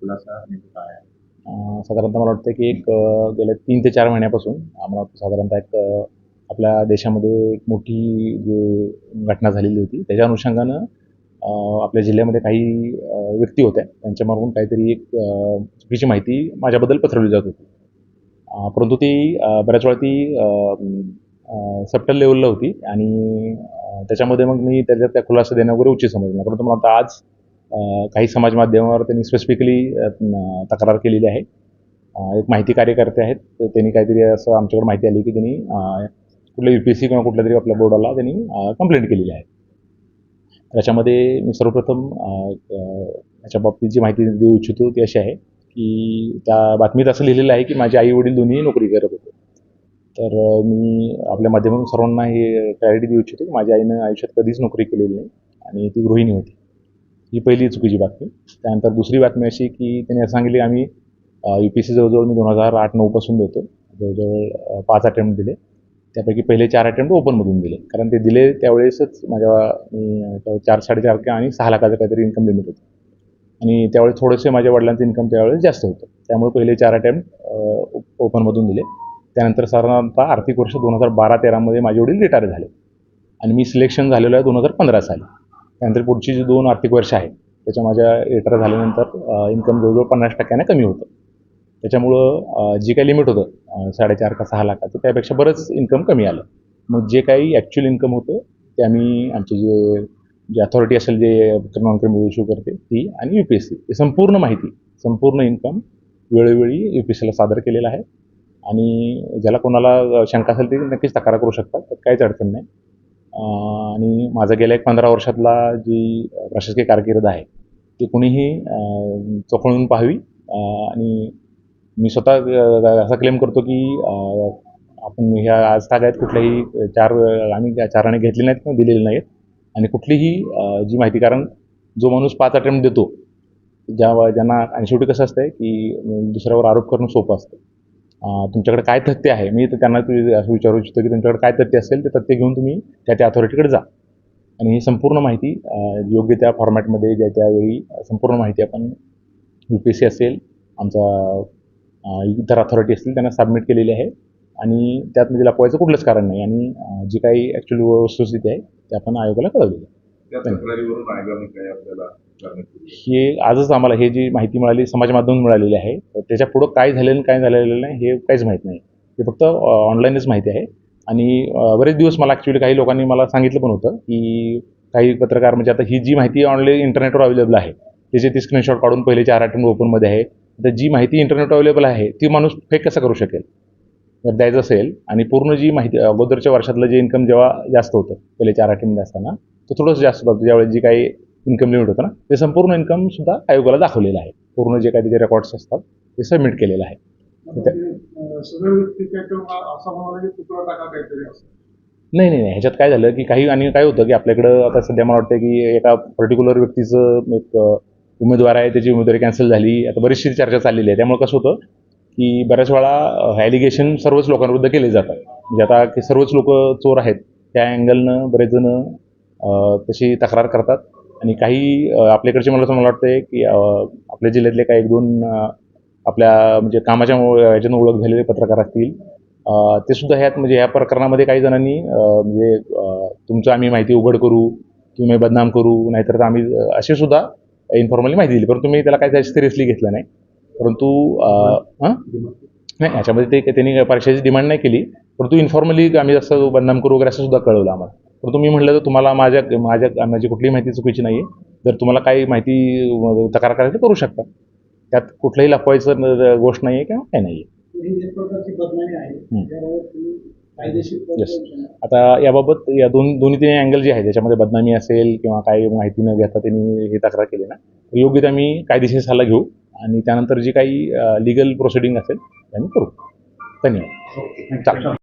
खुलासा नेमकं काय आहे? साधारणतः मला वाटतं की एक गेल्या तीन ते चार महिन्यापासून आम्हाला वाटतं साधारणतः एक आपल्या देशामध्ये एक मोठी जे घटना झालेली होती त्याच्या अनुषंगानं आपल्या जिल्ह्यामध्ये काही व्यक्ती होत्या. त्यांच्यामार्फून काहीतरी एक चुकीची माहिती माझ्याबद्दल पसरवली जात होती. परंतु ती बऱ्याच वेळा ती सप्टल लेवलला होती आणि त्याच्यामध्ये मग मी त्याच्यात त्या खुलासा देणं वगैरे उचित समजलं परंतु मला आता आज काही समाज माध्यमावर त्यांनी स्पेसिफिकली तक्रार केलेली आहे. एक माहिती कार्यकर्ते आहेत. तर त्यांनी काहीतरी असं आमच्याकडे माहिती आली की त्यांनी कुठल्या यू पी एस सी किंवा कुठल्या तरी आपल्या बोर्डाला त्यांनी कंप्लेंट केलेली आहे. त्याच्यामध्ये मी सर्वप्रथम याच्या बाबतीत जी माहिती देऊ इच्छितो ती अशी आहे की त्या बातमीत असं लिहिलेलं आहे की माझे आई वडील दोन्ही नोकरी करत होते. तर मी आपल्या माध्यमातून सर्वांना हे क्लॅरिटी देऊ इच्छितो की माझ्या आईनं आयुष्यात कधीच नोकरी केलेली नाही आणि ती गृहिणी होती. ही पहिली चुकीची बातमी. त्यानंतर दुसरी बातमी अशी की त्यांनी असं सांगितले आम्ही यू पी सी जवळजवळ मी दोन हजार आठ नऊपासून देतो जवळजवळ पाच अटेम्प्ट दिले. त्यापैकी पहिले चार अटेम्प्ट ओपनमधून दिले. कारण ते दिले त्यावेळेसच माझ्या मी चार साडेचार किंवा आणि सहा लाखाचं काहीतरी इन्कम लिमिट होतं. आणि त्यावेळेस थोडेसे माझ्या वडिलांचं इन्कम त्यावेळेस जास्त होतं. त्यामुळे पहिले चार अटेम्प्ट ओपनमधून दिले. त्यानंतर साधारणतः आर्थिक वर्ष दोन हजार बारा तेरामध्ये माझे वडील रिटायर झाले. आणि मी सिलेक्शन झालेलो आहे दोन हजार पंधरा साली. त्यानंतर पुढची जी दोन आर्थिक वर्ष आहेत त्याच्या माझ्या रिटायर झाल्यानंतर इन्कम जवळजवळ पन्नास टक्क्याने कमी होतं. त्याच्यामुळं जे काही लिमिट होतं साडेचार का सहा लाखाचं त्यापेक्षा बरंच इन्कम कमी आलं. मग जे काही ॲक्च्युअल इन्कम होतं ते आम्ही आमचे जे जे अथॉरिटी असेल जे नॉन क्रिमिनल इश्यू करते ती आणि यू पी एस सी संपूर्ण माहिती संपूर्ण इन्कम वेळोवेळी यू पी एस सीला सादर केलेलं आहे. आणि ज्याला कोणाला शंका असेल ते नक्कीच तक्रार करू शकतात. तर काहीच अडचण नाही. आणि माझा गेल्या एक पंधरा वर्षातला जी प्रशासकीय कारकीर्द आहे ती कुणीही चोखळून पाहावी. आणि मी स्वतः असा क्लेम करतो की आपण ह्या आज तागायत कुठल्याही चार आम्ही चाराने घेतले नाहीत किंवा दिलेले नाहीत आणि कुठलीही जी माहिती कारण जो माणूस पाच अटेम्प्ट देतो ज्या ज्यांना आणि शेवटी कसं असतंय की दुसऱ्यावर आरोप करणं सोपं असतं. तुमच्याकडे काय तथ्य आहे? मी तर त्यांना तु- असं विचारू इच्छितो की तुमच्याकडे काय तथ्य असेल ते तथ्य घेऊन तुम्ही त्या त्या अथॉरिटीकडे जा. आणि ही संपूर्ण माहिती योग्य त्या फॉर्मॅटमध्ये ज्या त्यावेळी संपूर्ण माहिती आपण यू पी एस सी असेल आमचा इतर अथॉरिटी असतील त्यांना सबमिट केलेली आहे. आणि त्यात म्हणजे लपवायचं कुठलंच कारण नाही. आणि जी काही ॲक्च्युअली वस्तुस्थिती आहे ते आपण आयोगाला कळवलेली आहे? हे आजच आम्हाला हे जी माहिती मिळाली समाज माध्यमातून मिळालेली आहे त्याच्या पुढं काय झालेलं आणि काय झालेलं नाही हे काहीच माहीत नाही. हे फक्त ऑनलाईनच माहिती आहे. आणि बरेच दिवस मला ॲक्च्युली काही लोकांनी मला सांगितलं पण होतं की काही पत्रकार म्हणजे आता ही जी माहिती ऑनलाईन इंटरनेटवर अवेलेबल आहे त्याचे ती स्क्रीनशॉट काढून पहिले चार आयटम ओपनमध्ये आहे तर जी माहिती इंटरनेटवर अवेलेबल आहे ती माणूस फेक कसं करू शकेल? जर द्यायचं असेल आणि पूर्ण जी माहिती अगोदरच्या वर्षातलं जे इन्कम जेव्हा जास्त होतं पहिले चार आयटममध्ये असताना तर थोडंसं जास्त होतं. ज्यावेळेस जी काही इन्कम लिमिट होतं ना ते संपूर्ण इन्कमसुद्धा आयोगाला दाखवलेलं आहे. पूर्ण जे काही त्याचे रेकॉर्ड्स असतात ते सबमिट केलेलं आहे. नाही नाही नाही. ह्याच्यात काय झालं की काही आणि काय होतं की आपल्याकडं आता सध्या मला वाटतं की एका पर्टिक्युलर व्यक्तीचं एक उमेदवार आहे त्याची उमेदवारी कॅन्सल झाली. आता बरीचशी चर्चा चाललेली आहे. त्यामुळे कसं होतं की बऱ्याच वेळा ॲलिगेशन सर्वच लोकांविरुद्ध केले जातात. म्हणजे आता की सर्वच लोक चोर आहेत. त्या अँगलनं बरेच जण तशी तक्रार करतात. आणि काही आपल्याकडचे मला असं मला वाटतं की आपल्या जिल्ह्यातले काही एक दोन आपल्या म्हणजे कामाच्या याच्यानं ओळख झालेले पत्रकार असतील. ते सुद्धा ह्यात म्हणजे ह्या प्रकरणामध्ये काही जणांनी म्हणजे तुमचं आम्ही माहिती उघड करू तुम्ही बदनाम करू नाहीतर तर आम्ही अ, अशी सुद्धा इन्फॉर्मली माहिती दिली. परंतु मी त्याला काही सिरियसली घेतलं नाही. परंतु हं? नाही याच्यामध्ये ते त्यांनी परीक्षेची डिमांड नाही केली. परंतु इन्फॉर्मली आम्ही असं बदनाम करू वगैरे असं सुद्धा कळवलं आम्हाला. परंतु मी म्हटलं तर तुम्हाला माझ्या माझ्या माझी कुठलीही माहिती चुकीची नाही आहे जर तुम्हाला काही माहिती तक्रार करायची करू शकता. त्यात कुठलंही लपवायचं गोष्ट नाही आहे किंवा काही नाही आहे आता याबाबत या दोन दोन्ही तीन अँगल जे आहे त्याच्यामध्ये बदनामी असेल किंवा काही माहिती न घेता त्यांनी ही तक्रार केली ना योग्य ते आम्ही कायदेशीर सल्ला घेऊ आणि त्यानंतर जी काही लिगल प्रोसिडिंग असेल ते आम्ही करू. धन्यवाद. चालेल.